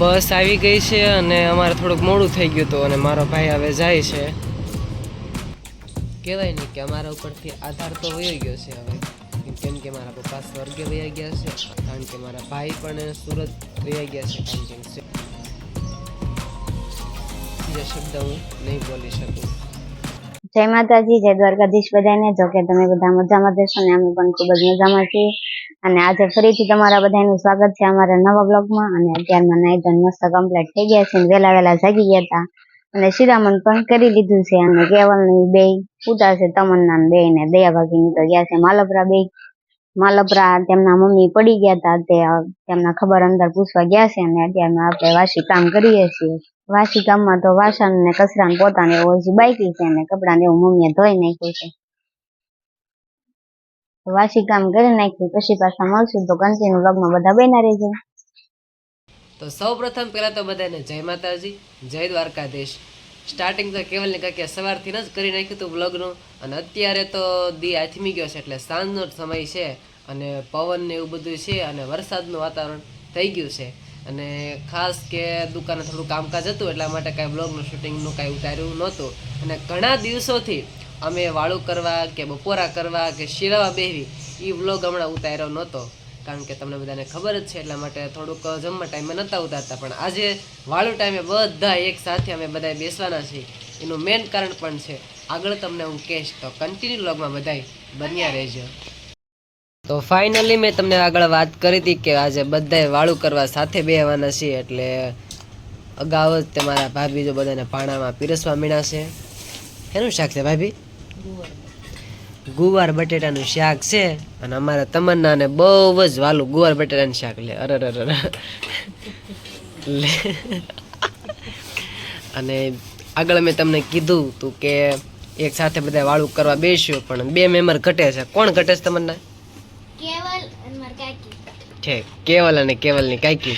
બસ આવી ગઈ છે અને અમારે થોડુંક મોડું થઈ ગયું હતું અને મારો ભાઈ હવે જાય છે. કહેવાય નહીં કે અમારા ઉપરથી આધાર તો વયો ગયો છે હવે. કેમ કે મારા પપ્પા સ્વર્ગે વયા ગયા છે, કારણ કે મારા ભાઈ પણ સુરત વયા ગયા છે, કારણ કે બીજા શબ્દ હું નહીં બોલી શકું. જય માતાજી, જય દ્વારકાધીશ બધાને. જો કે તમે બધા મજામાં જશો ને, અમે પણ ખૂબ જ મજામાં છીએ. અને આજે ફરીથી તમારા બધાનું સ્વાગત છે અમારા નવા બ્લોગમાં. અને અત્યારમાં નાઈ મસ્ત કમ્પ્લીટ થઈ ગયા છે વહેલા વહેલા જાગી ગયા હતા. અને શિરામણ પણ કરી લીધું છે અને કેવલની બે પૂતા છે તમન્ના બે ને દયા ભાગીની તો ગયા છે. માલપરા બે માલપરા તેમના મમ્મી પડી ગયા હતા. તે તેમના ખબર અંદર પૂછવા ગયા છે અને અત્યારમાં આપણે વાસી કામ કરીએ છીએ. વાસી કામમાં તો વાસણ ને કચરા ને પોતા ને એવું છે અને કપડા ને એવું મમ્મીએ ધોઈ નાખ્યું છે. વાસી કામ કરી નાખ્યું, પછી પાછા મળશું તો કન્ટિન્યુ વ્લોગમાં બધા બેના રહેજો તો સૌ પ્રથમ પહેલાં તો બધાને જય માતાજી, જય દ્વારકાધીશ. સ્ટાર્ટિંગ તો કેવલને કાંઈ સવારથી જ કરી નાખ્યું હતું બ્લોગનું અને અત્યારે તો દી આથમી ગયો છે એટલે સાંજનો સમય છે, અને પવન ને એવું બધું છે, અને વરસાદનું વાતાવરણ થઈ ગયું છે. અને ખાસ કે દુકાને થોડું કામકાજ હતું એટલા માટે કાંઈ બ્લોગનું શૂટિંગનું કાંઈ ઉતાર્યું નહોતું. અને ઘણા દિવસોથી અમે વાળું કરવા કે બપોરા કરવા કે શિરાવા બેહવી એ વ્લોગ હમણાં ઉતાર્યો નહોતો. કારણ કે તમને બધાને ખબર જ છે, એટલા માટે થોડુંક જમવા ટાઈમે નહોતા ઉતારતા. પણ આજે વાળું ટાઈમે બધા એક સાથે અમે બધા બેસવાના છીએ. એનું મેઇન કારણ પણ છે. આગળ તમને હું કહીશ તો કન્ટિન્યુ વ્લોગમાં બધાય બન્યા રહેજો. તો ફાઇનલી મેં તમને આગળ વાત કરી હતી કે આજે બધાએ વાળું કરવા સાથે બેહવાના છીએ, એટલે અગાઉ જ તમારા ભાભી જો બધાને પાણામાં પીરસવા મીણા છે. એનું શાક છે ભાભી? ગુવાર. બટેટાનું શાક છે અને અમારા તમન્નાને બહુ જ વાલું ગુવાર બટેટાનું શાક લે. અરે અરે અરે અને આગળ મેં તમને કીધું તું કે એક સાથે બધા વાળું કરવા બેસ્યું પણ બે મેમ્બર ઘટે છે. કોણ ઘટે છે તમન્ના? કેવલ અને કાકી. ઠીક. કેવલ અને કેવલની કાકી.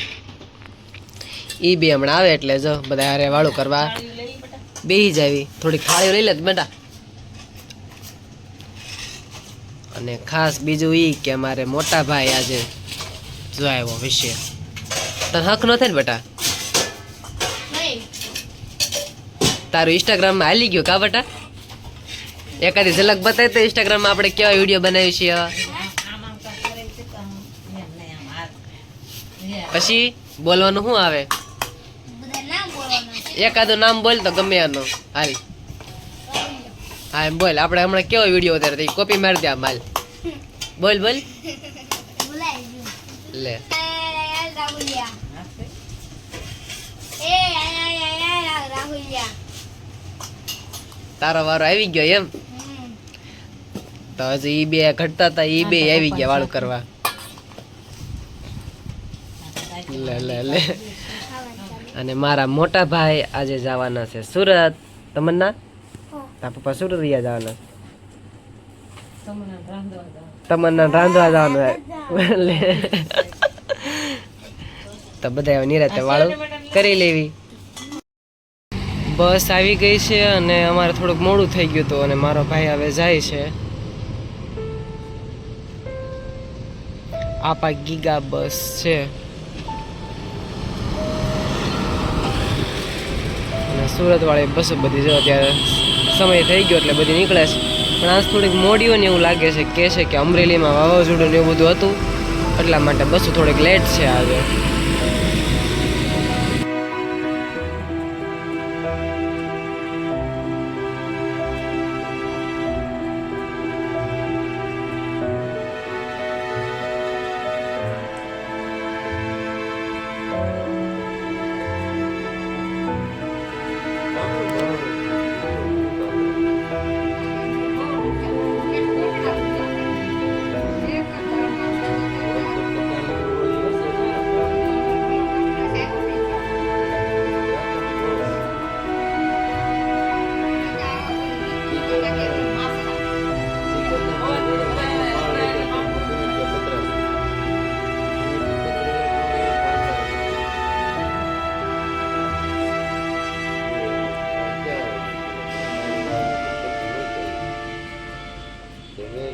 ઈ બે હમણાં આવે એટલે જો બધા હારે વાળું કરવા બેહી જાવી. થોડી થાળીઓ લઈ લે બેટા. અને ખાસ બીજું એ કે મારે મોટા ભાઈ આજે જો વિશે. તને હક ન થાય ને બેટા? તારું ઇન્સ્ટાગ્રામમાં હાલી ગયું કા બેટા? એકાદી ઝલક બતાવી તો ઇન્સ્ટાગ્રામમાં આપણે કેવા વીડિયો બનાવી છીએ? પછી બોલવાનું શું આવે? એકાદું નામ બોલ તો ગમે એનું હાલ. હા એમ બોલ. આપણે હમણાં કેવો વીડિયો ઉતારે કોપી મારી દે માલ બોલ બોલ. લે. તારો વારો આવી ગયો એમ? તો હજી ઈ બે ઘટતા હતા ઈ બે આવી ગયા વાળું કરવા. લે લે લે. અને મારા મોટા ભાઈ આજે જવાના છે સુરત. તમન્ના? તારા પપ્પા સુરત રહ્યા જવાના? તમન્ના રાંધવા જવાનું તો બધા નિરાતે વાળું કરી લેવી બસ આવી ગઈ છે અને અમારે થોડુંક મોડું થઈ ગયું હતું અને મારો ભાઈ હવે જાય છે આપા ગીગા બસ છે અને સુરત વાળી બસો બધી જો અત્યારે સમય થઈ ગયો એટલે બધી નીકળે છે પણ આજ થોડીક મોડીઓ ને એવું લાગે છે, કે છે કે અમરેલીમાં વાવાઝોડું ને એવું બધું હતું. એટલા માટે બસો થોડીક લેટ છે આજે.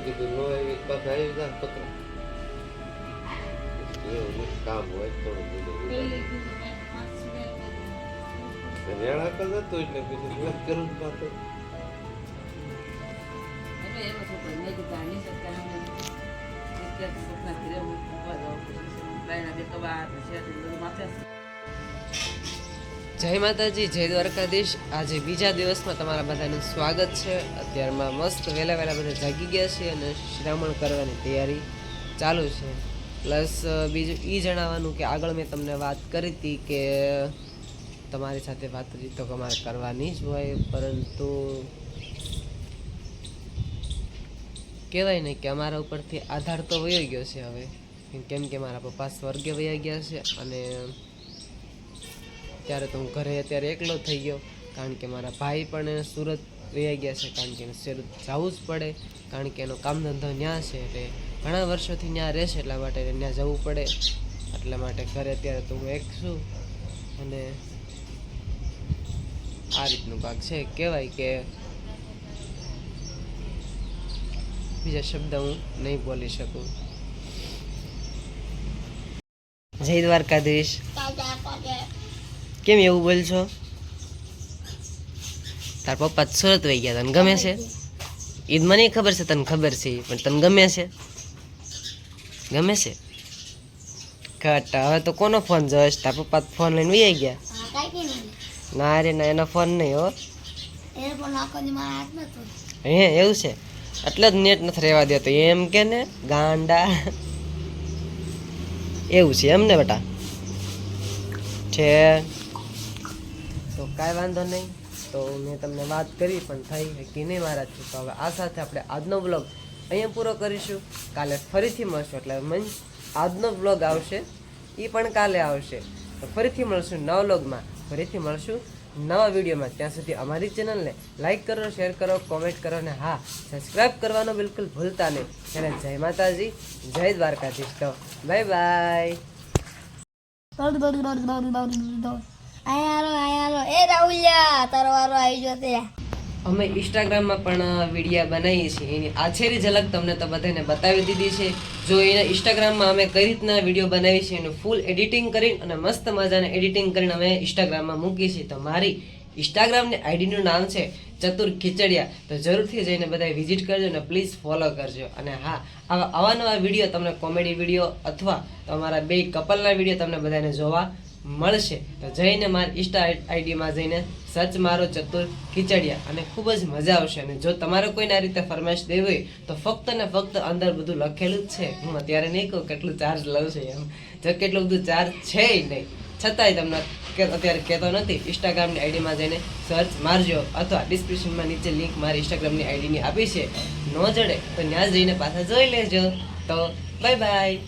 કીધું લો એવી પાછા આવી જાય પત્ર એવું કામ હોય થોડું બધું રેણા કરતા તો એટલે બીજું વાત કરું જ પાછું? Thank you. જય માતાજી, જય દ્વારકાધીશ. આજે બીજા દિવસમાં તમારા બધાનું સ્વાગત છે. અત્યારમાં મસ્ત વહેલા વહેલા બધા જાગી ગયા છે અને શ્રામણ કરવાની તૈયારી ચાલુ છે. પ્લસ બીજું એ જણાવવાનું કે આગળ મેં તમને વાત કરી હતી કે તમારી સાથે વાતચીત તો તમારે કરવાની જ હોય, પરંતુ કહેવાય ને કે અમારા ઉપરથી આધાર તો વયો ગયો છે હવે. કેમ કે મારા પપ્પા સ્વર્ગે વયા ગયા છે અને ત્યારે તો હું ઘરે અત્યારે એકલો થઈ ગયો, કારણ કે મારા ભાઈ પણ સુરત વયા ગયા છે, કારણ કે એને સુરત જવું જ પડે, કારણ કે એનો કામ ધંધો ત્યાં છે, એટલે ઘણા વર્ષોથી ત્યાં રહેશે એટલા માટે ત્યાં જવું પડે. એટલા માટે ઘરે અત્યારે તો હું એક છું. અને આ રીતનું ભાગ છે, કહેવાય કે બીજા શબ્દ હું નહીં બોલી શકું. જય દ્વારકાધીશ. કેમ એવું બોલ છો તાર પપ્પા સુરત વહી ગયા તને ગમે છે? ઈદ મને ખબર છે તને ખબર છે પણ તને ગમે છે? ગમે છે? ઘટ હવે તો કોનો ફોન જોઈશ? તાર પપ્પા ફોન લઈને વહી ગયા. ના રે ના એનો ફોન નહીં હો. હે એવું છે? એટલે જ નેટ નથી રહેવા દેતો. એમ કે ને ગાંડા. એવું છે એમ ને બેટા? છે તો કાંઈ વાંધો નહીં. તો મેં તમને વાત કરી, પણ થઈ કે નહીં મારાથી તો હવે આ સાથે આપણે આજનો બ્લોગ અહીંયા પૂરો કરીશું. કાલે ફરીથી મળશું, એટલે મન આજનો બ્લોગ આવશે એ પણ કાલે આવશે. તો ફરીથી મળશું નવા બ્લોગમાં ફરીથી મળશું નવા વિડીયોમાં. ત્યાં સુધી અમારી ચેનલને લાઇક કરો શેર કરો કોમેન્ટ કરો અને હા સબસ્ક્રાઈબ કરવાનો બિલકુલ ભૂલતા નહીં. અને જય માતાજી, જય દ્વારકાધીશ. તો બાય બાય આયાલો આયાલો. એ રાહુલિયા, તારો વારો આવી ગયો તે. અમે ઇન્સ્ટાગ્રામમાં પણ વિડીયા બનાવીએ છીએ. એની આછેરી ઝલક તમને તો બધાને બતાવી દીધી છે. જો એના ઇન્સ્ટાગ્રામમાં અમે કઈ રીતના વીડિયો બનાવી છે એનું ફૂલ એડિટિંગ કરીને અને મસ્ત મજાને એડિટિંગ કરીને અમે ઇન્સ્ટાગ્રામમાં મૂકીએ છીએ. તો મારી ઇન્સ્ટાગ્રામની આઈડીનું નામ છે ચતુર ખીચડિયા. તો જરૂરથી જઈને બધા વિઝિટ કરજો અને પ્લીઝ ફોલો કરજો. અને હા, આવા આવા નવા વીડિયો, તમને કોમેડી વીડિયો અથવા તમારા બે કપલના વીડિયો તમને બધાને જોવા મળશે. તો જઈને મારી ઇન્સ્ટા આઈડીમાં જઈને સર્ચ મારો ચતુર ખીચડિયા અને ખૂબ જ મજા આવશે. અને જો તમારે કોઈને આ રીતે ફરમાઈશ દેવી હોય, તો ફક્ત ને ફક્ત અંદર બધું લખેલું જ છે. હું અત્યારે નહીં કહું કેટલું ચાર્જ લઉં છું એમ. જો કેટલું બધું ચાર્જ છે નહીં. છતાંય તમને અત્યારે કહેતો નથી ઇન્સ્ટાગ્રામની આઈડીમાં જઈને સર્ચ મારજો અથવા ડિસ્ક્રિપ્શનમાં નીચે લિંક મારી ઇન્સ્ટાગ્રામની આઈડીની આપી છે. ન જડે તો ત્યાં જઈને પાછા જોઈ લેજો. તો બાય બાય